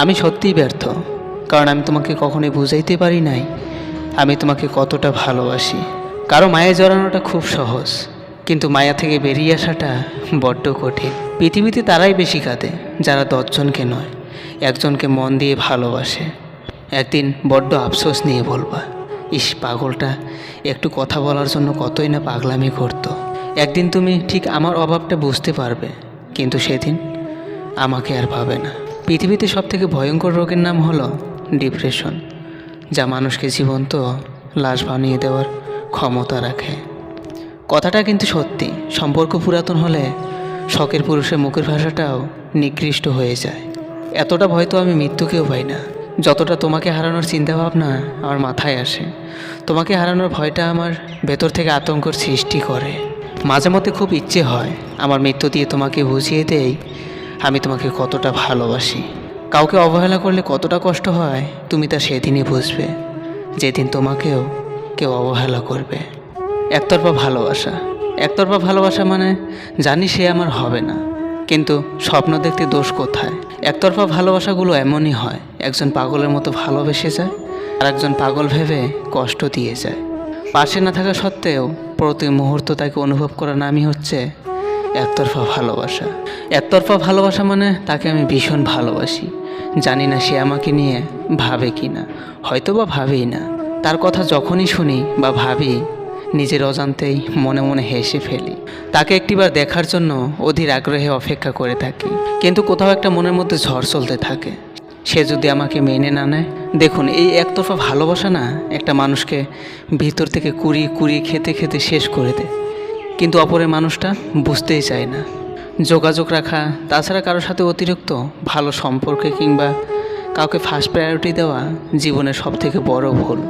আমি সত্যিই ব্যর্থ, কারণ আমি তোমাকে কখনোই বুঝাইতে পারি নাই। আমি তোমাকে কতটা ভালোবাসি। কারও মায়ে জড়ানোটা খুব সহজ, কিন্তু মায়া থেকে বেরিয়ে আসাটা বড্ড কঠিন। পৃথিবীতে তারাই বেশি কাঁদে, যারা দশজনকে নয়, একজনকে মন দিয়ে ভালোবাসে। একদিন বড্ড আফসোস নিয়ে বলবা, ইস, পাগলটা, একটু কথা বলার জন্য কতই না পাগলামি করতো। একদিন তুমি ঠিক আমার অভাবটা বুঝতে পারবে, কিন্তু সেদিন আমাকে আর পাবে না। পৃথিবীতে সবথেকে ভয়ঙ্কর রোগের নাম হলো ডিপ্রেশন, যা মানুষকে জীবন্ত, লাশ বানিয়ে দেওয়ার ক্ষমতা রাখে। কথাটা কিন্তু সত্যি। সম্পর্ক পুরাতন হলে শখের পুরুষের মুখের ভাষাটাও নিকৃষ্ট হয়ে যায়। এতটা ভয় তো আমি মৃত্যুকেও পাই না। যতটা তোমাকে হারানোর চিন্তাভাবনা আমার মাথায় আসে, তোমাকে হারানোর ভয়টা আমার ভেতর থেকে আতঙ্কর সৃষ্টি করে। মাঝে মধ্যে খুব ইচ্ছে হয় আমার মৃত্যু দিয়ে তোমাকে বুঝিয়ে দেই আমি তোমাকে কতটা ভালোবাসি। কাউকে অবহেলা করলে কতটা কষ্ট হয়, তুমি তা সেদিনই বুঝবে। যেদিন তোমাকেও কেউ অবহেলা করবে। একতরফা ভালোবাসা। একতরফা ভালোবাসা মানে জানি সে আমার হবে না। কিন্তু স্বপ্ন দেখতে দোষ কোথায়? একতরফা ভালোবাসাগুলো এমনই হয়, একজন পাগলের মতো ভালোবেসে যায় আর একজন পাগল ভেবে কষ্ট দিয়ে যায়। পাশে না থাকা সত্ত্বেও প্রতি মুহূর্ত তাকে অনুভব করার নামই হচ্ছে একতরফা ভালোবাসা। একতরফা ভালোবাসা মানে তাকে আমি ভীষণ ভালোবাসি। জানি না সে আমাকে নিয়ে ভাবে কি না হয়তো বা ভাবেই না। তার কথা যখনই শুনি বা ভাবি, নিজের অজান্তেই মনে মনে হেসে ফেলি। তাকে একটিবার দেখার জন্য অধীর আগ্রহে অপেক্ষা করে থাকি। কিন্তু কোথাও একটা মনের মধ্যে ঝড় চলতে থাকে। সে যদি আমাকে মেনে না নেয়, দেখুন, এই একতরফা ভালোবাসা না একটা মানুষকে ভিতর থেকে কুড়িয়ে কুড়িয়ে খেতে খেতে শেষ করে দেয়। কিন্তু অপরের মানুষটা বুঝতেই চায় না। যোগাযোগ রাখা, তাছাড়া কারোর সাথে অতিরিক্ত ভালো সম্পর্কে কিংবা কাউকে ফার্স্ট প্রায়োরিটি দেওয়া জীবনের সবথেকে বড় ভুল।